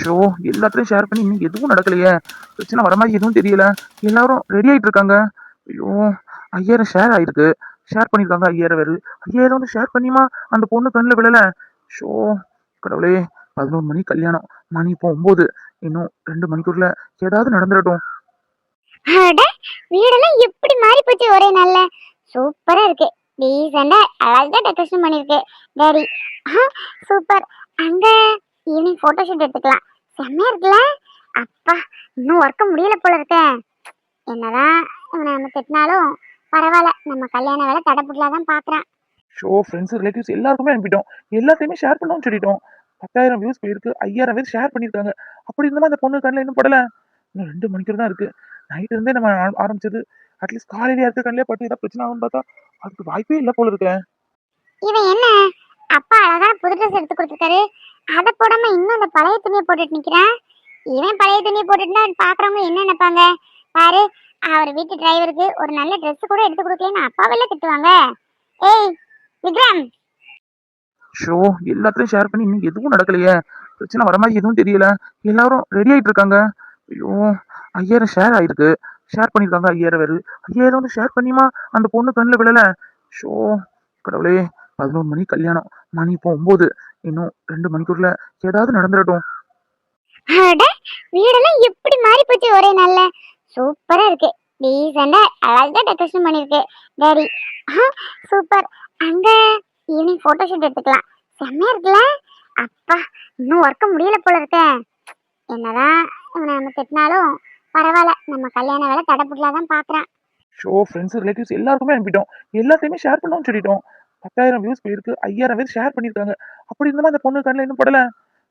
Show எல்லாத்துலயும் share பண்ணி இன்னும் எதுவும் நடக்கலையே. பிரச்சனை வர மாதிரி எதுவும் தெரியல. எல்லாரும் ரெடி ஆகிட்டு இருக்காங்க. ஐயோ ஐயாயிரம் ஷேர் ஆயிருக்கு. ஷேர் பண்ணியிருக்காங்க ஐயாயிரம் பேர். ஐயாயிரம் வந்து ஷேர் பண்ணியுமா? அந்த பொண்ணு கண்ணில் விழலை. ஷோ கடவுளே பதினோரு மணி கல்யாணம். மணி இப்போ ஒம்பது. இன்னும் ரெண்டு மணிக்குள்ள ஏதாவது நடந்துடட்டும். வீடெல்லாம் எப்படி மாறி போச்சு ஒரே நல்ல சூப்பரா இருக்கு. டீசெண்டா அழகா டெக்கரேஷன் பண்ணிருக்கு. Daddy super. அங்க ஈவினிங் போட்டோ ஷூட் எடுத்துக்கலாம். செம்மையா இருக்குல்ல? அப்பா இன்னும் ஒர்க்க முடியல போல இருக்கே. என்னதான் இவனை நம்ம திட்டினாலும் பரவாயில்ல. நம்ம கல்யாண வேலை தடப்புடலாம் தான் பாக்குறான். ஷோ ஃப்ரெண்ட்ஸ் ரிலேட்டிவ்ஸ் எல்லாருக்குமே அனுப்பிட்டோம். எல்லாத்தையுமே ஷேர் பண்ணவும் சொல்லிட்டோம். பத்தாயிரம் வியூஸ் போயிருக்கு. ஐயாயிரம் பேர் ஷேர் பண்ணியிருக்காங்க. அப்படி இருந்தும் அந்த பொண்ணு கண்ணில் இன்னும் படல. இன்னும் ரெண்டு மணிக்கு தான் இருக்கு. நைட் இருந்தே நம்ம ஆரம்பிச்சது. அட்லீஸ்ட் காலையில இருக்க கண்ணிலே பட்டு ஏதாவது பிரச்சனை ஆகும்னு பார்த்தா அதுக்கு வாய்ப்பே இல்லை போல இருக்கேன் இவன் என்ன? அப்பா அழகா புது ட்ரெஸ் எடுத்து கொடுத்துருக்காரு. அதை போடாம இன்னும் அந்த பழைய துணியை போட்டுட்டு நிக்கிறேன். இவன் பழைய துணியை போட்டுட்டுனா பாக்குறவங்க என்ன நினைப்பாங்க? பாரு அவர் வீட்டு டிரைவருக்கு ஒரு நல்ல ட்ரெஸ் கூட எடுத்து கொடுக்கலன்னு அப்பாவெல்ல திட்டுவாங்க. ஏய் விக்ரம்! ஷோ எல்லாத்துலயும் ஷேர் பண்ணி இன்னும் எதுவும் நடக்கலையே. பிரச்சனை வர மாதிரி எதுவும் தெரியல. எல்லாரும் ரெடி ஆயிட்டு இருக்காங்க. ஐயோ ஐயாயிரம் ஷேர் ஆயிருக்கு. ஷேர் பண்ணியிருக்காங்க ஐயாயிரம் பேர். ஐயாயிரம் வந்து ஷேர் பண்ணியுமா? அந்த பொண்ணு கண்ணில் விழல. ஷோ கடவுளே. பதினொரு மணி கல்யாணம். மணி இப்போ ஒன்பது இன்னும் ரெண்டு மணிக்குள்ள ஏதாவது நடந்துடட்டும். அட வீடெல்லாம் எப்படி மாறி போச்சு ஒரே நாள்ல. சூப்பரா இருக்கு. டீசெண்டா அழகா டெக்கரேஷன் பண்ணிருக்கு டாடி சூப்பர். அங்க ஈவினிங் போட்டோ ஷூட் எடுத்துக்கலாம். செம்மையா இருக்குல்ல? அப்பா இன்னும் ஒர்க்க முடியல போல இருக்கே. என்னதான் இவனை நம்ம திட்டினாலும் பரவாயில்ல. நம்ம கல்யாண வேலை தடப்புடலாம் தான் பாக்குறான். ஷோ ஃப்ரெண்ட்ஸ் ரிலேட்டிவ்ஸ் எல்லாருக்குமே அனுப்பிட்டோம். எல்லாத்தையுமே ஷேர் பண்ணவும் சொல்லிட்டோம். பத்தாயிரம் வியூஸ் போயிருக்கு. ஐயாயிரம் பேர் ஷேர் பண்ணியிருக்காங்க. அப்படி இருந்தும் அந்த பொண்ணு கண்ணில் இன்னும் படல.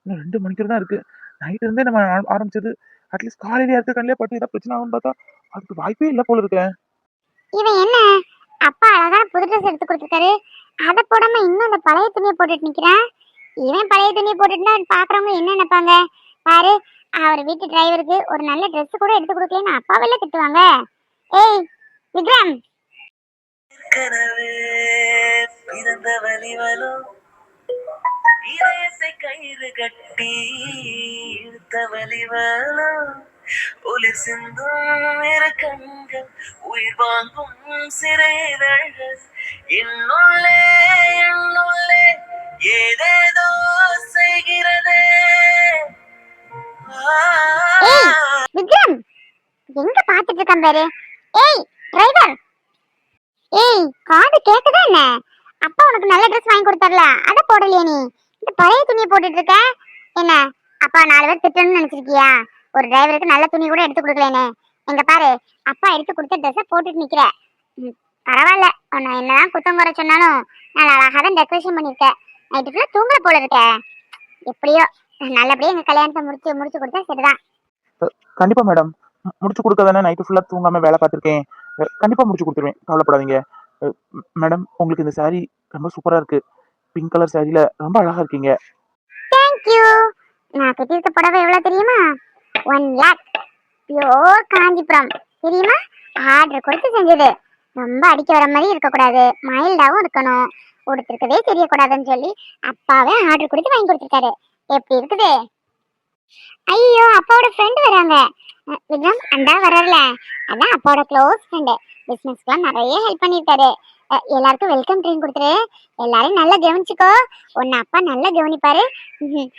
இன்னும் ரெண்டு மணிக்கு தான் இருக்கு. நைட் இருந்தே நம்ம ஆரம்பிச்சது. அட்லீஸ்ட் காலையில இருக்க கண்ணிலே பட்டு ஏதாவது பிரச்சனை ஆகும்னு பார்த்தா அதுக்கு வாய்ப்பே இல்லை போல இருக்கேன் இவன் என்ன? அப்பா அழகா புது ட்ரெஸ் எடுத்து கொடுத்துருக்காரு. அதை போடாம இன்னும் அந்த பழைய துணியை போட்டுட்டு நிக்கிறான் இவன் பழைய துணியை போட்டுட்டுனா பாக்குறவங்க என்ன நினைப்பாங்க? பாரு அவர் வீட்டு டிரைவருக்கு ஒரு நல்ல Dress கூட எடுத்து கொடுக்கலன்னு அப்பாவெல்ல திட்டுவாங்க. ஏய் விக்ரம். கனவே இருந்த வலிவலோ இதயத்தை கயிறு கட்டி இழுத்த வலிவலோ ஒளி சிந்தும் இறக்கங்கள் உயிர் வாங்கும் சிறைதழ்கள். என்னுள்ளே என்னுள்ளே ஏதேதோ செய்கிறதே. விக்ரம் எங்க பாத்துட்டு இருக்கான் பாரு? ஏய் டிரைவர் ஏய் காது கேக்குதா என்ன? அப்பா உனக்கு நல்ல ட்ரெஸ் வாங்கி கொடுத்தார்ல அத போடலையே நீ. இந்த பழைய துணியை போட்டுட்டு இருக்க. என்ன? அப்பா நாலு பேர் திட்டணும்னு நினைச்சிருக்கியா? ஒரு டிரைவருக்கு நல்ல துணி கூட எடுத்து கொடுக்கலேனே. எங்க பாரு அப்பா எடுத்து கொடுத்த ட்ரெஸ்ஸை போட்டுட்டு நிக்கிற. பரவாயில்ல. உன்னை என்னதான் குத்தம் குறை சொன்னாலும் நான் அழகாக தான் டெக்கரேஷன் பண்ணியிருக்கேன் நைட்டு ஃபுல்லாக தூங்கல போல இருக்க எப்படியோ நல்லபடியாக எங்கள் கல்யாணத்தை முடிச்சு முடிச்சு கொடுத்தா சரிதான். கண்டிப்பாக மேடம் முடிச்சு கொடுக்க தானே நைட்டு ஃபுல்லாக தூங்காமல் வேலை பார்த்துருக்கேன். கண்டிப்பாக முடிச்சு கொடுத்துருவேன். கவலைப்படாதீங்க. மேடம் உங்களுக்கு இந்த சாரீ ரொம்ப சூப்பரா இருக்கு. பிங்க் கலர் சாரியில ரொம்ப அழகா இருக்கீங்க. தேங்க்யூ நான் கட்டியிருக்க புடவை எவ்வளவு தெரியுமா? One lakh pure Kanchipuram. தெரியுமா? ஆர்டர் கொடுத்து செஞ்சது. ரொம்ப அடிக்க வர மாதிரி இருக்கக்கூடாது. மைல்டாவும் இருக்கணும். ஒருத்தருக்கவே தெரியக்கூடாதுன்னு சொல்லி அப்பாவே ஆர்டர் கொடுத்து வாங்கி கொடுத்துருக்காரு. எப்படி இருக்குது? ஐயோ அப்பாவோட ஃப்ரெண்டு வராங்க. விக்ரம் அண்டா வர்றாருல. அதான் அப்பாவோட க்ளோஸ் ஃப்ரெண்டு பிஸ்னஸ்க்குலாம் நிறைய ஹெல்ப் பண்ணியிருக்காரு. எல்லாருக்கும் வெல்கம் ட்ரீம் கொடுத்துரு. எல்லாரையும் நல்லா கவனிச்சுக்கோ. உன்னை அப்பா நல்லா கவனிப்பாரு. ம்ஹும்.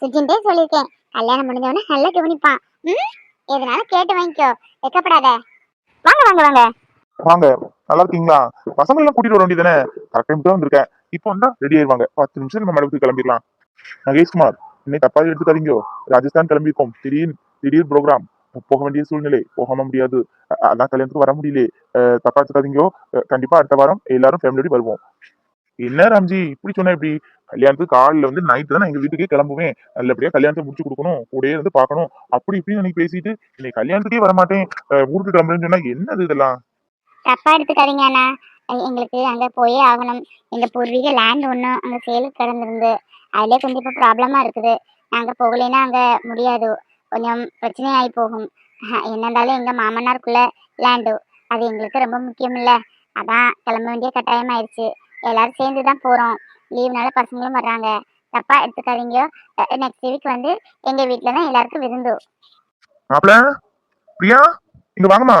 சுஜின்டே சொல்லியிருக்கேன். கல்யாணம் முடிஞ்சவனே நல்லா கவனிப்பான். ம்? எதனால கேட்டு வாங்கிக்கோ. வெக்கப்படாத. வாங்க வாங்க வாங்க. வாங்க. நல்லா இருக்கீங்களா? பசங்க எல்லாம் கூட்டிட்டு வர வேண்டியதானே கரெக்ட் டைம் தான் வந்திருக்கேன். இப்போ வந்தா ரெடி ஆயிருவாங்க. பத்து நிமிஷம் நம்ம மேடத்துக்கு கிளம்பிடலாம். நகேஷ்குமார் இன்னைக்கு தப்பாக எடுத்துக்காதீங்க ராஜஸ்தான் கிளம்பியிருக்கோம் திடீர் திடீர் ப்ரோக்ராம் போக வேண்டிய சூழ்நிலை போகாம முடியாது அதான் கல்யாணத்துக்கு வர முடியல தப்பா எடுத்துக்காதீங்க கண்டிப்பா அடுத்த வாரம் எல்லாரும் ஃபேமிலியோட வருவோம் என்ன ராம்ஜி இப்படி சொன்ன இப்படி கல்யாணத்துக்கு காலில் வந்து நைட்டு தான் எங்க வீட்டுக்கே கிளம்புவேன் நல்லபடியா கல்யாணத்தை முடிச்சு கொடுக்கணும் கூடயே இருந்து பார்க்கணும் அப்படி இப்படின்னு அன்னைக்கு பேசிட்டு இன்னைக்கு கல்யாணத்துக்கே வரமாட்டேன் ஊருக்கு கிளம்புறேன்னு சொன்னா என்னது இதெல்லாம் தப்பா எடுத்துக்காதீங்க எங்களுக்கு அங்கே போயே ஆகணும். எங்கள் பூர்வீக லேண்ட் ஒன்று அங்கே சேலுக்கு கிடந்திருந்து. அதிலே கொஞ்சம் இப்போ ப்ராப்ளமா இருக்குது. நாங்கள் போகலைன்னா அங்கே முடியாது. கொஞ்சம் பிரச்சனையாகி போகும். என்ன இருந்தாலும் எங்கள் மாமனாருக்குள்ள லேண்டு அது எங்களுக்கு ரொம்ப முக்கியம் இல்லை. அதான் கிளம்ப வேண்டிய கட்டாயம் ஆயிடுச்சு. எல்லாரும் சேர்ந்து தான் போகிறோம் லீவ்னால பசங்களும் வர்றாங்க. தப்பா எடுத்துக்காதீங்க. நெக்ஸ்ட் வீக் வந்து எங்க வீட்ல தான் எல்லாருக்கும் விருந்து. மாப்பிள பிரியா இங்க வாங்கம்மா.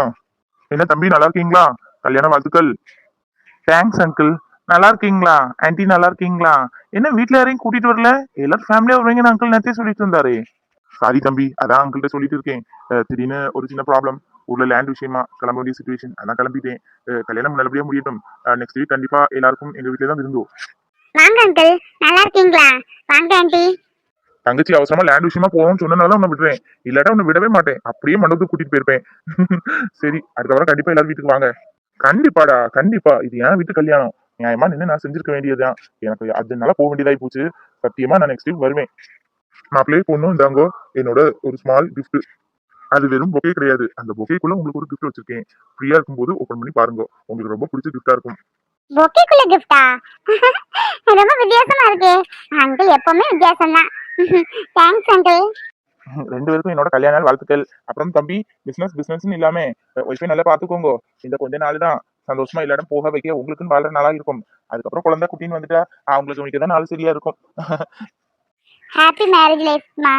என்ன தம்பி நல்லா இருக்கீங்களா? கல்யாண வாழ்த்துக்கள். தேங்க்ஸ் அங்கிள் நல்லா இருக்கீங்களா ஆன்ட்டி நல்லா இருக்கீங்களா என்ன வீட்ல யாரையும் கூட்டிட்டு வரல? எல்லாரும் ஃபேமிலியா வருவீங்கன்னு அங்கிள் நேரத்தையே சொல்லிட்டு இருந்தாரு. சாரி தம்பி. அதான் அங்கிள்கிட்ட சொல்லிட்டு இருக்கேன். திடீர்னு ஒரு சின்ன ப்ராப்ளம் ஊர்ல லேண்ட் விஷயமா கிளம்ப வேண்டிய சுச்சுவேஷன் அதான் கிளம்பிட்டேன். கல்யாணம் நல்லபடியா முடியட்டும். நெக்ஸ்ட் வீக் கண்டிப்பா எல்லாருக்கும் எங்க வீட்ல தான் விருந்தோம். வாங்க அங்கிள் நல்லா இருக்கீங்களா வாங்க ஆண்டி தங்கச்சி அவசரமா லேண்ட் விஷயமா போகணும்னு சொன்னனால உன்னை விடுறேன் இல்லாட்டா உன்னை விடவே மாட்டேன். அப்படியே மண்டபத்துக்கு கூட்டிட்டு போயிருப்பேன். சரி அதுக்கப்புறம் கண்டிப்பா எல்லாரும் வீட்டுக்கு வாங்க. கண்டிப்பாடா கண்டிப்பா. இது என் வீட்டு கல்யாணம். நியாயமா நின்று நான் செஞ்சிருக்க வேண்டியதுதான். எனக்கு அதனால போக வேண்டியதாகி போச்சு. சத்தியமா நான் நெக்ஸ்ட் வீக் வருவேன். மாப்பிள்ளையே பொண்ணும் இந்தாங்கோ என்னோட ஒரு ஸ்மால் கிஃப்ட் அது வெறும் பொக்கே கிடையாது. அந்த பொக்கேக்குள்ள உங்களுக்கு ஒரு கிஃப்ட் வச்சிருக்கேன். ஃப்ரீயா இருக்கும்போது ஓபன் பண்ணி பாருங்க. உங்களுக்கு ரொம்ப பிடிச்ச கிஃப்டா இருக்கும். பொக்கேக்குள்ள கிஃப்டா ரொம்ப வித்தியாசமா இருக்கு. அங்கிள் எப்பவுமே வித்தியாசம் தான் தேங்க்ஸ் அங்கிள் ரெண்டு பேருக்கும் என்னோட கல்யாண நாள் வாழ்த்துக்கள். அப்புறம் தம்பி பிசினஸ் பிசினஸ்னு இல்லாம ஒய்ஃபை நல்லா பாத்துக்கோங்க இந்த கொஞ்ச நாள் தான். சந்தோஷமா எல்லாரும் போக வைக்க உங்களுக்குன்னு வாழ்ற நாளா இருக்கும். அதுக்கப்புறம் குழந்தை குட்டின்னு வந்துட்டா அவங்களுக்கு கவனிக்க தான் நாள் சரியா இருக்கும். ஹாப்பி மேரேஜ் லைஃப்மா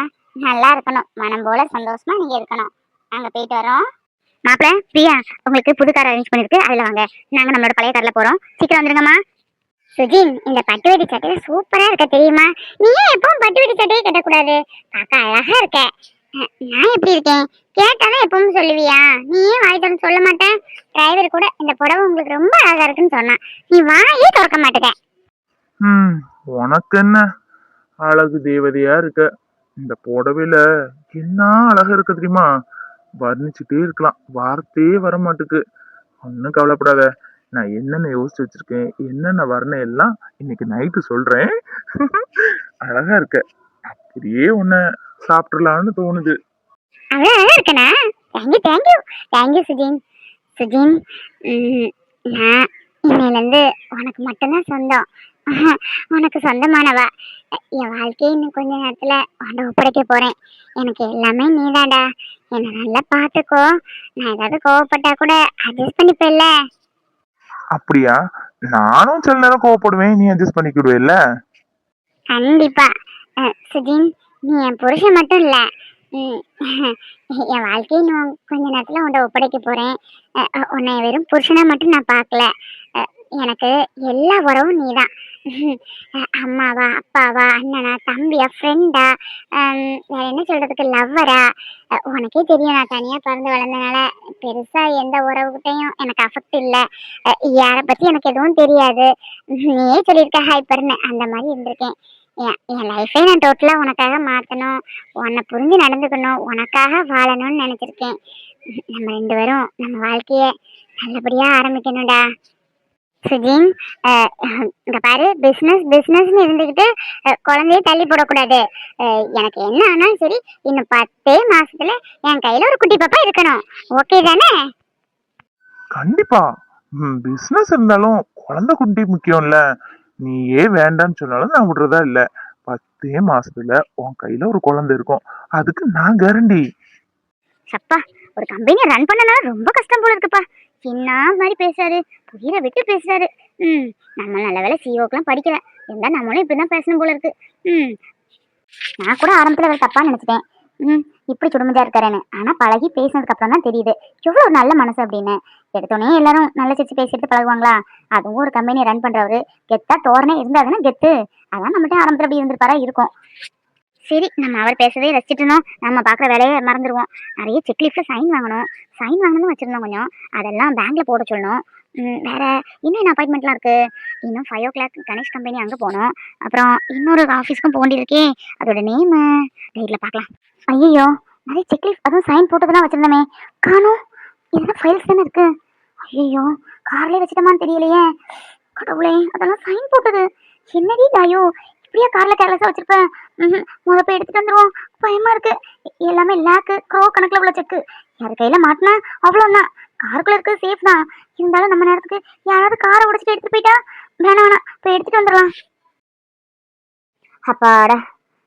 நல்லா இருக்கணும். மனம் போல சந்தோஷமா நீங்க இருக்கணும். நாங்க போயிட்டு வரோம். மாப்பிள்ள பிரியா உங்களுக்கு புது கார் அரேஞ்ச் பண்ணிருக்கு. அதுல வாங்க. நாங்க நம்மளோட பழைய கார்ல போறோம். சீக்கிரம் வந்துருங்கம்மா. சுஜின் இந்த பட்டு வெட்டி சட்டையில சூப்பரா இருக்க தெரியுமா? நீ ஏன் எப்பவும் பட்டு வெட்டி சட்டையை கட்டக்கூடாது? பார்க்க அழகா இருக்க. நான் எப்படி இருக்கேன்? கேட்டாதான் எப்பவும் சொல்லுவியா? நீ ஏன் வாய் திறந்து சொல்ல மாட்டேன் டிரைவர் கூட இந்த புடவை உங்களுக்கு ரொம்ப அழகா இருக்குன்னு சொன்னான். நீ வாயே திறக்க மாட்டேங்க ம் உனக்கு என்ன அழகு தேவதையா இருக்க? இந்த புடவையில என்ன அழகா இருக்கு தெரியுமா? வர்ணிச்சுட்டே இருக்கலாம். வார்த்தையே வர மாட்டுக்கு. ஒன்றும் கவலைப்படாத. நான் என்னென்ன யோசிச்சு வச்சிருக்கேன் என்னென்ன வரணும் எல்லாம் இன்னைக்கு நைட்டு சொல்றேன். அழகா இருக்க. அப்படியே உன்னை சாப்பிடலாம்னு தோணுது. அழகா இருக்கனா? Thank you thank you thank you Sujin. Sujin நான் இன்னையிலேருந்து உனக்கு மட்டும்தான் சொந்தம். உனக்கு சொந்தமானவா? என் வாழ்க்கையை இன்னும் கொஞ்ச நேரத்தில் உன்னை ஒப்படைக்க போகிறேன் எனக்கு எல்லாமே நீதாடா என்னை நல்லா பார்த்துக்கோ. நான் ஏதாவது கோவப்பட்டா கூட அட்ஜஸ்ட் பண்ணிப்பேல்ல அப்படியா? நானும் சில நேரம் கோவப்படுவேன். நீ அட்ஜஸ்ட் பண்ணிக்கிடுவேல்ல? கண்டிப்பா. அஹ், சுஜின் நீ என் புருஷன் மட்டும் இல்ல. என் வாழ்க்கையை நான் கொஞ்ச நேரத்துல உன்னை ஒப்படைக்க போறேன். உன்னை வெறும் புருஷனா மட்டும் நான் பார்க்கல. அஹ், எனக்கு எல்லா உறவும் நீ தான் அம்மாவா அப்பாவா அண்ணனா தம்பியா ஃப்ரெண்டா வேற என்ன சொல்றதுக்கு லவ்வரா உனக்கே தெரியும் நான் தனியாக பிறந்து வளர்ந்தனால பெருசாக எந்த உறவுகிட்டையும் எனக்கு அஃபெக்ட் இல்லை. யாரை பற்றி எனக்கு எதுவும் தெரியாது. நீயே சொல்லியிருக்க ஹைப்பர்னு அந்த மாதிரி இருந்திருக்கேன். என் என் லைஃபே நான் டோட்டலாக உனக்காக மாற்றணும் உன்னை புரிஞ்சு நடந்துக்கணும். உனக்காக வாழணும்னு நினச்சிருக்கேன். நம்ம ரெண்டு பேரும் நம்ம வாழ்க்கையை நல்லபடியாக ஆரம்பிக்கணும்டா. சுஜின் இங்க பாரு பிஸ்னஸ் பிஸ்னஸ்னு இருந்துக்கிட்டு அஹ், குழந்தைய தள்ளி போடக்கூடாது. எனக்கு என்ன ஆனாலும் சரி இன்னும் பத்தே மாசத்துல என் கையில ஒரு குட்டி பாப்பா இருக்கணும். ஓகே தானே? கண்டிப்பா. பிசினஸ் இருந்தாலும் குழந்தை குட்டி முக்கியம்ல. நீயே வேண்டான்னு சொன்னாலும் நான் விடுறதா இல்ல. பத்தே மாசத்துல உன் கையில ஒரு குழந்தை இருக்கும். அதுக்கு நான் கேரண்டி சப்பா ஒரு கம்பெனியை ரன் பண்ணனால ரொம்ப கஷ்டம் போல இருக்குப்பா. சின்ன மாதிரி பேசுறாரு. புரியல விட்டு பேசுறாரு. ம் நம்ம நல்ல வேலை சிஓக்கெல்லாம் படிக்கல. இருந்தால் நம்மளும் இப்படிதான் பேசணும் போல இருக்கு. ம் நான் கூட ஆரம்பத்தில் அவர் தப்பாக நினச்சிட்டேன். ம் இப்படி சுடுமுஜா இருக்காருன்னு. ஆனால் பழகி பேசினதுக்கு அப்புறம் தான் தெரியுது. எவ்வளோ ஒரு நல்ல மனசு அப்படின்னு. எடுத்தோடனே எல்லாரும் நல்ல சிரிச்சு பேசிட்டு பழகுவாங்களா? அதுவும் ஒரு கம்பெனி ரன் பண்றவரு. கெத்தா தோரணே இருந்தாதுன்னா கெத்து. அதான் நம்மகிட்ட ஆரம்பத்தில் அப்படி இருந்திருப்பாரா இருக்கும். சரி நம்ம அவர் பேசவே ரசிச்சிட்டு இருந்தோம். நம்ம பார்க்குற வேலையை மறந்துடுவோம் நிறைய செக்லீஃப்ல சைன் வாங்கணும். சைன் வாங்கணும்னு வச்சுருந்தோம் கொஞ்சம். அதெல்லாம் பேங்க்கில் போட சொல்லணும். வேறு வேற இன்னும் அப்பாயின்மெண்ட்லாம் இருக்கு? இன்னும் five o'clock Ganesh company அங்கே போகணும் அப்புறம் இன்னொரு ஆஃபீஸ்க்கும் போக வேண்டியிருக்கே அதோட நேமு டேட்டில் பார்க்கலாம். ஐயோ நிறைய செக்லீஃப் அதுவும் சைன் போட்டதெல்லாம் வச்சுருந்தோமே. காணும். இதெல்லாம் ஃபைல்ஸ் தானே இருக்கு. ஐயோ கார்லேயே வச்சுட்டோமான்னு தெரியலையே. கடவுளே அதெல்லாம் சைன் போட்டது. என்னடி தாயோ இப்படியா கார்ல கேர்லெஸ்ஸா வச்சிருப்பேன். முத போய் எடுத்துட்டு வந்துருவோம். பயமா இருக்கு. எல்லாமே லேக்கு க்ரோ கணக்குல உள்ள செக்கு யார் கையில மாட்டினா அவ்வளோதான் காருக்குள்ள இருக்கு சேஃப் தான். இருந்தாலும் நம்ம நேரத்துக்கு யாராவது காரை உடைச்சிட்டு எடுத்துட்டு போயிட்டா? வேணாம் வேணாம். போய் எடுத்துட்டு வந்துடலாம். அப்பாடா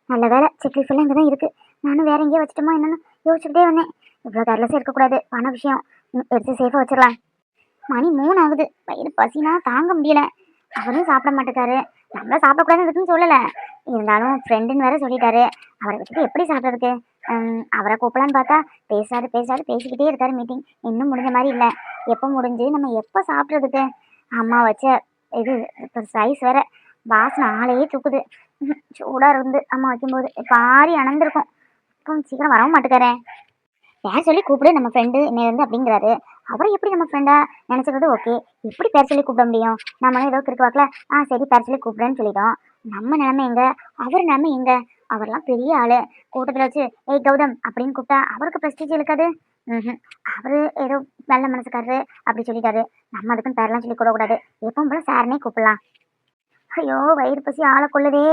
நல்ல வேலை செக்லிஸ் எல்லாம் இங்கே தான் இருக்கு. நானும் வேற எங்கேயே வச்சுட்டோமா என்னன்னு யோசிச்சுக்கிட்டே வந்தேன். இவ்வளோ கேர்லெஸ்ஸாக இருக்கக்கூடாது. பண விஷயம். எடுத்து சேஃபாக வச்சிடலாம். மணி மூணு ஆகுது. வயிறு பசினா தாங்க முடியல. அவரும் சாப்பிட மாட்டேக்காரு. நம்மள சாப்பிடக்கூடாதுன்னு இருக்குன்னு சொல்லலை. இருந்தாலும் ஃப்ரெண்டுன்னு வேற சொல்லிட்டாரு. அவரை வச்சுட்டு எப்படி சாப்பிட்றதுக்கு? அவரை கூப்பிடலான்னு பார்த்தா பேசாரு பேசாரு பேசிக்கிட்டே இருக்காரு மீட்டிங் இன்னும் முடிஞ்ச மாதிரி இல்லை. எப்போ முடிஞ்சு நம்ம எப்போ சாப்பிட்றதுக்கு? அம்மா வச்ச இது இப்போ ரைஸ் வேற. வாசனை ஆளையே தூக்குது. சூடாக இருந்து அம்மா வைக்கும்போது பாரி அணந்திருக்கும். இப்போ சீக்கிரம் வரவும் மாட்டேக்காரேன் யார் சொல்லி கூப்பிடு நம்ம ஃப்ரெண்டு இருந்து அப்படிங்கிறாரு. அவரை எப்படி நம்ம ஃப்ரெண்டா நினைச்சுக்கிறது? ஓகே எப்படி பேர் சொல்லி கூப்பிட முடியும். நம்மளும் ஏதோ கிறுக்கு வாக்கில் ஆ சரி பேர் சொல்லி கூப்பிடுறேன்னு சொல்லிட்டோம். நம்ம நிலைமை எங்க? அவர் நிலைமை எங்க? அவர்லாம் பெரிய ஆளு. கூட்டத்தில் வச்சு ஏய் கௌதம் அப்படின்னு கூப்பிட்டா அவருக்கு ப்ரெஸ்டீஜ் இருக்காது. ம் அவரு ஏதோ நல்ல மனசுக்காரரு அப்படி சொல்லிட்டாரு. நம்ம அதுக்குன்னு பேரெல்லாம் சொல்லி கூடக்கூடாது. எப்பவும் போல சாரனே கூப்பிடலாம். ஐயோ வயிறு பசி ஆளை கொள்ளுதே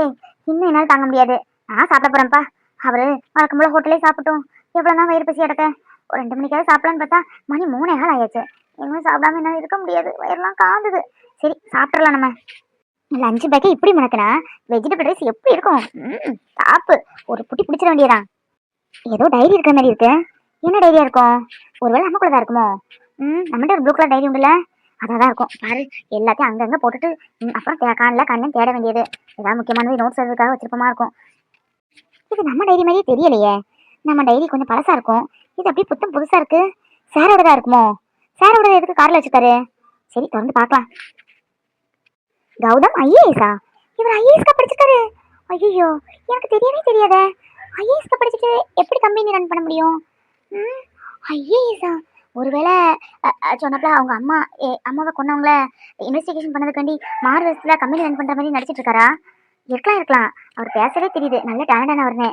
இன்னும் என்னால் தாங்க முடியாது. நான் சாப்பிட போறேன்ப்பா. அவரு வழக்கம் போல ஹோட்டலே சாப்பிட்டோம். எவ்வளோ தான் வயிறு பசி அடக்க. ஒரு ரெண்டு மணிக்காவது சாப்பிடலான்னு பார்த்தா மணி மூணே நாள் ஆயாச்சு இன்னும் சாப்பிடாம என்ன இருக்க முடியாது. வயிறுலாம் காந்துது. சரி சாப்பிட்றலாம் நம்ம. லஞ்சு பேக்கே இப்படி மணக்கினா வெஜிடபிள் ரைஸ் எப்படி இருக்கும்? ம் சாப்பு ஒரு புட்டி பிடிச்சிட வேண்டியதான் ஏதோ டைரி இருக்கிற மாதிரி இருக்கு. என்ன டைரியா இருக்கும்? ஒருவேளை நமக்குள்ள தான் இருக்குமோ? ம் நம்மகிட்ட ஒரு ப்ளூ கலர் டைரி உண்டுல அதான் தான் இருக்கும். பாரு எல்லாத்தையும் அங்கங்கே போட்டுட்டு அப்புறம் தே- காணல கண்ணன் தேட வேண்டியது. ஏதாவது முக்கியமானது நோட்ஸ் எழுதுறதுக்காக வச்சிருப்போமா இருக்கும். இது நம்ம டைரி மாதிரியே தெரியலையே. நம்ம டைரி கொஞ்சம் பழசாக இருக்கும். இது அப்படியே புத்தம் புதுசா இருக்கு. சாரோடதா இருக்குமோ? சாரோட எதுக்கு கார்ல வச்சுட்டாரு? சரி திறந்து பார்க்கலாம். கௌதம் ஐஏஎஸா இவர் ஐஏஎஸ்க்கா படிச்சிருக்காரு. ஐயோ எனக்கு தெரியவே தெரியாதே. ஐஏஎஸ்க்கு படிச்சுட்டு எப்படி கம்பெனி ரன் பண்ண முடியும்? ம் ஐஏஎஸா ஒருவேளை அ- சொன்னப்பல அவங்க அம்மா ஏ, அம்மாவை கொண்டவங்கள இன்வெஸ்டிகேஷன் பண்ணதுக்காண்டி மாறு வருஷத்தில் கம்பெனி ரன் பண்ற மாதிரி நடிச்சிட்டு இருக்காரா? இருக்கலாம் இருக்கலாம். அவர் பேசவே தெரியுது. நல்ல டேலண்டான அவர்னே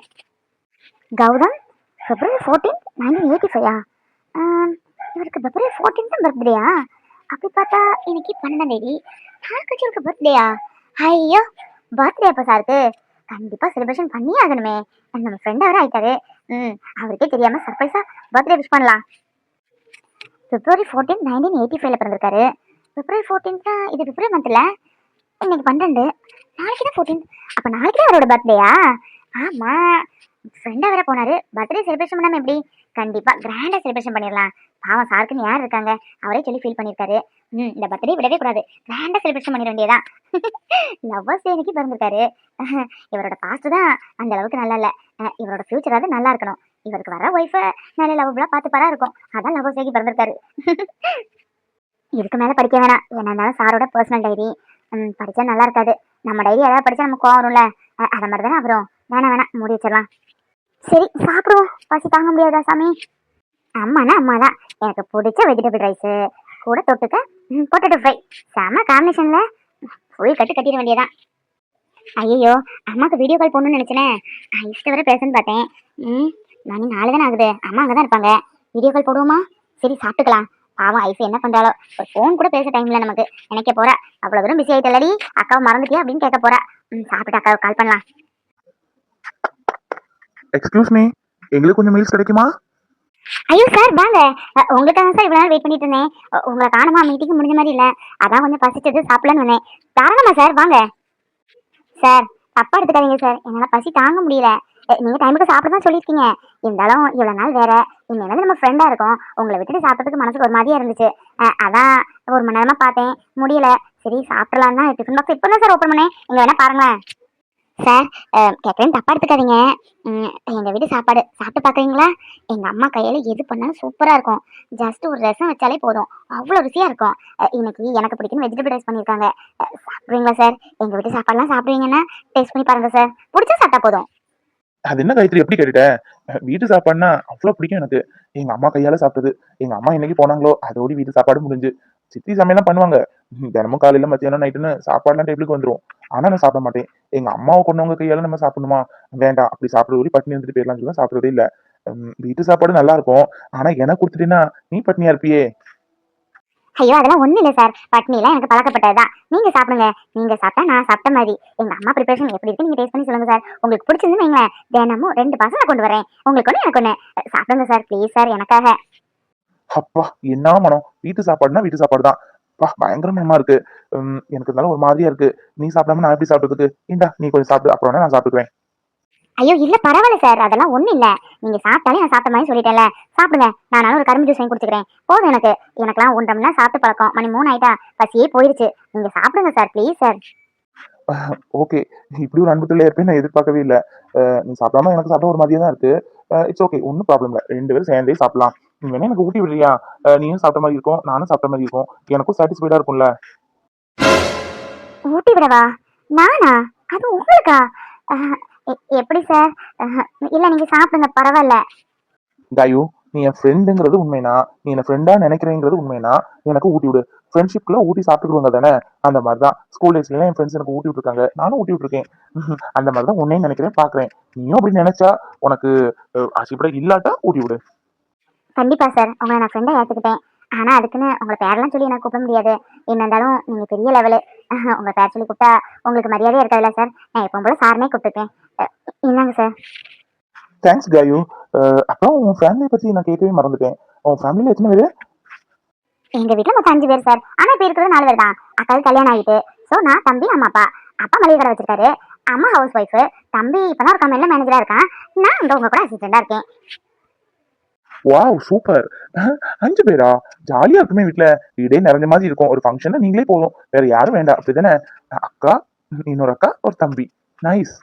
Gautham February fourteen nineteen eighty ஃபைவா இவருக்கு பிப்ரவரி ஃபோர்டீன் தான் பர்த்டேயா அப்படி பார்த்தா இன்னைக்கு பன்னெண்டாம் தேதி. நாள் கட்சி இவருக்கு பர்த்டேயா ஐயோ பர்த்டே அப்போ சாருக்கு கண்டிப்பாக செலிப்ரேஷன் பண்ணியே ஆகணுமே. நம்ம ஃப்ரெண்ட் அவரே ஆயிட்டாரு. ம் அவருக்கே தெரியாமல் சர்ப்ரைஸா பர்த்டே விஷ் பண்ணலாம். பிப்ரவரி ஃபோர்டீன் நைன்டீன் எயிட்டி ஃபைவ்ல பிறந்திருக்காரு. பிப்ரவரி ஃபோர்டீன் தான் இது பிப்ரவரி மந்தில் இன்னைக்கு பன்னெண்டு நாளைக்கு தான் ஃபோர்டீன் அப்போ நாளைக்கு தான் அவரோட பர்த்டேயா ஆமாம் ஃப்ரெண்டாக வேற போனாரு. பர்த்டே செலிப்ரேஷன் பண்ணாமல் எப்படி? கண்டிப்பா கிராண்டா செலிப்ரேஷன் பண்ணிடலாம். பாவம் சாருக்குன்னு யார் இருக்காங்க? அவரே சொல்லி ஃபீல் பண்ணியிருக்காரு. ம் இந்த பர்த்டே விடவே கூடாது. கிராண்டாக செலிப்ரேஷன் பண்ணிட வேண்டியதான் லவ்வர்ஸ் டே பிறந்திருக்காரு. இவரோட பாஸ்ட் தான் அந்த அளவுக்கு நல்லா இல்ல. இவரோட ஃப்யூச்சராவது நல்லா இருக்கணும். இவருக்கு வர ஒய்ஃபை நல்ல லவ்வபுளாக பார்த்து பரா இருக்கும். அதான் லவ்வர்ஸ் டேக்கு பிறந்திருக்காரு. இதுக்கு மேல படிக்க வேணாம். என்ன இருந்தாலும் சாரோட பர்சனல் டைரி படிச்சா நல்லா இருக்காது. நம்ம டைரி ஏதாவது படிச்சா நம்ம கோவம் வரும்ல. அதை அத மாதிரி தானே அப்புறம். வேணாம் வேணாம். மூடி வச்சிடலாம். சரி சாப்பிடுவோம். பசி தாங்க முடியாதா சாமி? அம்மானா அம்மா தான் எனக்கு பிடிச்ச வெஜிடபிள் ரைஸு கூட தொட்டுக்க பொட்டேட்டோ ஃப்ரை செம காம்பினேஷனில் ஃபுல் கட்டு கட்டிட வேண்டியதான் ஐயோ அம்மாவுக்கு வீடியோ கால் போடணும்னு நினைச்சேனே. இஷ்ட வரை பேசன்னு பார்த்தேன். ம் மணி நாலு தானே ஆகுது. அம்மா அங்கே தான் இருப்பாங்க. வீடியோ கால் போடுவோமா? சரி சாப்பிட்டுக்கலாம். பாவம் ஐஸ் என்ன பண்ணுறாலோ ஒரு ஃபோன் கூட பேச டைமில் நமக்கு. நினைக்க போகிறா அவ்வளோ தூரம் பிஸி ஆகிட்டலடி அக்காவை மறந்துட்டியா அப்படின்னு கேட்க போகிறா ம் சாப்பிட்டு அக்காவுக்கு கால் பண்ணலாம். எக்ஸ்கியூஸ் மீ எங்களுக்கு கொஞ்சம் மீல்ஸ் கிடைக்குமா? ஐயோ சார் வாங்க. உங்ககிட்ட உங்களுக்காக சார் இவ்வளோ நேரம் வெயிட் பண்ணிட்டு இருந்தேன். உங்களை காணுமா? மீட்டிங் முடிஞ்ச மாதிரி இல்லை. அதான் கொஞ்சம் பசிச்சது சாப்பிடலான்னு வந்தேன். தாராளமா சார் வாங்க. சார் தப்பா எடுத்துக்காதீங்க சார் என்னால் பசி தாங்க முடியல. நீங்கள் டைமுக்கு சாப்பிட தான் சொல்லியிருக்கீங்க. இருந்தாலும் இவ்வளோ நாள் வேற. இன்னும் வந்து நம்ம ஃப்ரெண்டாக இருக்கோம். உங்களை விட்டுட்டு சாப்பிட்றதுக்கு மனசுக்கு ஒரு மாதிரியா இருந்துச்சு. அதான் ஒரு மணி நேரமா பார்த்தேன். முடியல. சரி சாப்பிடலாம் தான் டிஃபன் பாக்ஸ் இப்போ தான் சார் ஓப்பன் பண்ணேன். நீங்கள் வேணால் பாருங்களேன். சார் கேட்குறேன் தப்பா எடுத்துக்காதீங்க. எங்கள் வீட்டு சாப்பாடு. சாப்பிட்டு பார்க்குறீங்களா எங்கள் அம்மா கையில் எது பண்ணாலும் சூப்பராக இருக்கும். ஜஸ்ட் ஒரு ரசம் வச்சாலே போதும். அவ்வளோ ருசியாக இருக்கும். இன்னைக்கு எனக்கு பிடிக்கும் வெஜிடபிள் ரைஸ் பண்ணியிருக்காங்க. சாப்பிடுவீங்களா சார் எங்கள் வீட்டு சாப்பாடுலாம் சாப்பிடுவீங்கன்னா டேஸ்ட் பண்ணி பாருங்கள் சார் பிடிச்சா சாப்பிட்டா போதும். அது என்ன காயத்ரி? எப்படி கேட்டுட்டேன் வீட்டு சாப்பாடுனா அவ்வளோ பிடிக்கும் எனக்கு. எங்கள் அம்மா கையால் சாப்பிட்டது. எங்கள் அம்மா இன்னைக்கு போனாங்களோ அதோட வீட்டு சாப்பாடு முடிஞ்சு. சித்தி சமையலாம் பண்ணுவாங்க. தினமும் காலையில மத்தியானம் நைட்டுன்னு சாப்பாடுலாம் டேபிளுக்கு வந்துரும். ஆனா நான் சாப்பிட மாட்டேன். எங்க அம்மாவை கொண்டவங்க கையால நம்ம சாப்பிடணுமா? வேண்டாம். அப்படி சாப்பிட ஒரு பட்டினி இருந்துட்டு போயிடலாம் சொல்லி சாப்பிடுறதே இல்ல. வீட்டு சாப்பாடு நல்லா இருக்கும். ஆனா எனக்கு கொடுத்துட்டீங்கன்னா நீ பட்னியா இருப்பியே? ஐயோ அதெல்லாம் ஒண்ணும் இல்லை சார். பட்னிலாம் எனக்கு பழக்கப்பட்டதுதான். நீங்க சாப்பிடுங்க. நீங்க சாப்பிட்டா நான் சாப்பிட்ட மாதிரி. எங்க அம்மா ப்ரிப்பரேஷன் எப்படி இருக்கு நீங்க டேஸ்ட் பண்ணி சொல்லுங்க சார். உங்களுக்கு பிடிச்சிருந்து வைங்களேன். தினமும் ரெண்டு பசங்க கொண்டு வரேன் உங்களுக்கு ஒன்று எனக்கு ஒன்று சாப்பிடுங்க சார். ப்ளீஸ் சார் எனக்காக. அப்பா என்ன மனம். வீட்டு சாப்பாடுனா வீட்டு சாப்பாடு தான் பா பயங்கர மனமா இருக்கு. எனக்கு இருந்தாலும் ஒரு மாதிரியா இருக்கு. நீ சாப்பிடாம நான் எப்படி சாப்பிடுறதுக்கு? இந்தா நீ கொஞ்சம் சாப்பிடு. அப்புறம் நான் சாப்பிட்டுக்கிறேன் ஐயோ இல்ல பரவாயில்ல சார் அதெல்லாம் ஒண்ணும் இல்ல. நீங்க சாப்பிட்டாலே நான் சாப்பிட்ட மாதிரி சொல்லிட்டேன்ல. சாப்பிடுங்க. நானும் ஒரு கரும்பு ஜூஸ் வாங்கி குடிச்சுக்கிறேன். போதும் எனக்கு. மணி நேரம் சாப்பிட்டு பழக்கம். மணி மூணு ஆயிட்டா. பசியே போயிருச்சு. நீங்க சாப்பிடுங்க சார் ப்ளீஸ் சார் ஓகே இப்படி ஒரு அன்புக்குள்ளே இருப்பேன். நான் எதிர்பார்க்கவே இல்லை. நீ சாப்பிடாம எனக்கு சாப்பிட ஒரு மாதிரியா தான் இருக்கு இட்ஸ் ஓகே ஒன்றும் ப்ராப்ளம் இல்லை. ரெண்டு பேரும் சேர்ந்தே சாப்பிடலாம். நீ வேணா எனக்கு ஊட்டி விடுறியா? நீயும் சாப்பிட்ட மாதிரி இருக்கும் நானும் சாப்பிட்ட மாதிரி இருக்கும். எனக்கும் சாட்டிஸ்ஃபைடா இருக்கும்ல. ஊட்டி விடவா? நானா? அது உங்களுக்கா? எப்படி சார் இல்ல நீங்க சாப்பிடுங்க பரவாயில்ல. தயு நீ என் ஃப்ரெண்டுங்கிறது உண்மைனா? நீ என்ன ஃப்ரெண்டா நினைக்கிறேங்கிறது உண்மைனா? எனக்கு ஊட்டி விடு. ஃப்ரெண்ட்ஷிப்ல ஊட்டி சாப்பிட்டுக்குவாங்க தானே? அந்த மாதிரி தான் ஸ்கூல் டேஸ்ல என் ஃப்ரெண்ட்ஸ் எனக்கு ஊட்டி விட்டுருக்காங்க. நானும் ஊட்டி விட்டுருக்கேன். அந்த மாதிரி தான் உன்னையும் நினைக்கிறேன் பாக்குறேன். நீயும் அப்படி நினைச்சா உனக்கு ஆசைப்பட இல்லாட்டா ஊட்டி விடு. கண்டிப்பா சார் உங்களை நான் ஃப்ரெண்டா ஏத்துக்கிட்டேன். ஆனா அதுக்குன்னு உங்களை பேரெல்லாம் சொல்லி எனக்கு கூப்பிட முடியாது. என்ன இருந்தாலும் நீங்க பெரிய லெவலு உங்க பேர் சொல்லி கூப்பிட்டா உங்களுக்கு மரியாதையா இருக்காதுல்ல சார் நான் எப்பவும் போல சார்னே கூப்பிட்டுருக்கேன் இந்தாங்க சார் தேங்க்ஸ் காயு அப்புறம் உன் ஃபேமிலியை பத்தி நான் கேட்கவே மறந்துட்டேன். உன் ஃபேமிலியில எத்தனை பேரு? எங்க வீட்ல மொத்தம் அஞ்சு பேர் சார் ஆனா இப்ப இருக்கிறது நாலு பேர் தான். அக்காவுக்கு கல்யாணம் ஆகிட்டு சோ நான் தம்பி அம்மா அப்பா. அப்பா மளிகை கடை வச்சிருக்காரு. அம்மா ஹவுஸ் ஒய்ஃப் தம்பி இப்பதான் ஒரு கம்பெனில மேனேஜரா இருக்கான். நான் இந்த உங்க கூட அசிஸ்டண்டா இருக்கேன். வாவ் சூப்பர் அஞ்சு பேரா? ஜாலியா இருக்குமே வீட்டுல வீடே நிறைஞ்ச மாதிரி இருக்கும். ஒரு ஃபங்க்ஷன் நீங்களே போதும். வேற யாரும் வேண்டாம். அப்படிதானே? அக்கா இன்னொரு அக்கா ஒரு தம்பி. நைஸ்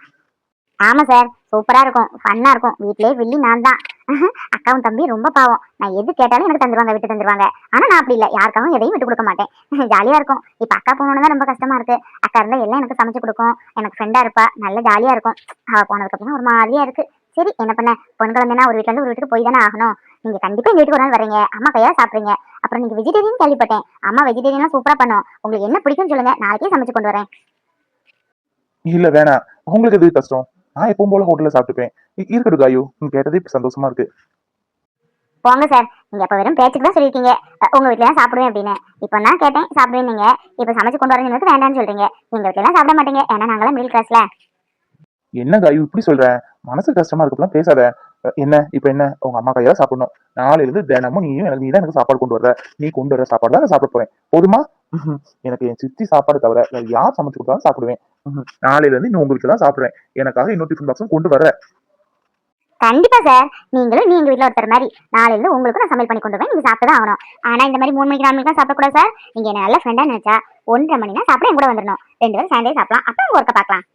ஆமா சார். சூப்பரா இருக்கும் ஃபன்னா இருக்கும். வீட்லயே வில்லி நான் தான் அக்காவும் தம்பி ரொம்ப பாவம். நான் எது கேட்டாலும் எனக்கு தந்துருவாங்க விட்டு தந்துருவாங்க. ஆனா நான் அப்படி இல்ல. யாருக்காவும் எதையும் விட்டு கொடுக்க மாட்டேன். ஜாலியா இருக்கும் இப்ப அக்கா போனோன்னு ரொம்ப கஷ்டமா இருக்கு அக்கா இருந்தா எல்லாம் எனக்கு சமைச்சு கொடுக்கும். எனக்கு ஃப்ரெண்டா இருப்பா. நல்ல ஜாலியா இருக்கும் அவ போனதுக்கு அப்புறம் ஒரு மாதிரியா இருக்கு சரி என்ன பண்ண? பொன் குழந்தைனா ஒரு வீட்ல இருந்து ஒரு வீட்டுக்கு போய் தானே ஆகணும். நீங்க கண்டிப்பா எங்க வீட்டுக்கு ஒரு நாள் வரீங்க. அம்மா கையால சாப்பிடுறீங்க அப்புறம் நீங்க வெஜிடேரியன் கேள்விப்பட்டேன். அம்மா வெஜிடேரியனா சூப்பரா பண்ணும். உங்களுக்கு என்ன பிடிக்கும்னு சொல்லுங்க. நாளைக்கே சமைச்சு கொண்டு வரேன். இல்ல வேணாம். உங்களுக்கு எது கஷ்டம்? நான் எப்பவும் போல ஹோட்டல்ல சாப்பிட்டுப்பேன். இருக்கட்டும் காயு. நீ கேட்டதே இப்ப சந்தோஷமா இருக்கு. போங்க சார் நீங்க அப்ப வெறும் பேச்சுக்கு தான் சொல்லியிருக்கீங்க. உங்க வீட்ல தான் சாப்பிடுவேன் அப்படின்னு. இப்போ நான் கேட்டேன் சாப்பிடுவேன் நீங்க. இப்ப சமைச்சு கொண்டு வரீங்க வேண்டாம்னு சொல்றீங்க. எங்க வீட்ல எல்லாம் சாப்பிட மாட்டீங்க. ஏன்னா நாங்களாம் மிடில் கிளாஸ்ல என்ன காயு? இப்படி சொல்ற? மனசு கஷ்டமா இருக்கலாம் பேசாத. என்ன? இப்ப என்ன? உங்க அம்மா கையால சாப்பிடணும். நாளையில இருந்து தினமும் நீயும் எனக்கு நீ தான் எனக்கு சாப்பாடு கொண்டு வர நீ கொண்டு வர சாப்பாடு தான் நான் சாப்பிட போறேன். போதுமா? எனக்கு என் சித்தி சாப்பாடு தவிர வேற யார் சமைச்சு கொடுத்தாலும் சாப்பிடுவேன். நாளையில இருந்து இன்னும் உங்களுக்கு தான் சாப்பிடுவேன். எனக்காக இன்னொரு டிஃபன் பாக்ஸும் கொண்டு வர கண்டிப்பா சார் நீங்களும் நீங்க வீட்டுல ஒருத்தர் மாதிரி நாளைல இருந்து உங்களுக்கு நான் சமையல் பண்ணி கொண்டு போய் நீங்க சாப்பிட்டு தான் ஆகணும். ஆனா இந்த மாதிரி மூணு மணிக்கு நாலு மணிக்கு சாப்பிடக்கூடாது சார் நீங்க என்ன நல்ல ஃப்ரெண்டா நினைச்சா ஒன்றரை மணி நேரம் சாப்பிட என் கூட வந்துடணும். ரெண்டு பேரும் சேர்ந்தே சாப்பிடலாம். அப்புறம் உங்க ஒர்க்க பார்க்கலாம்.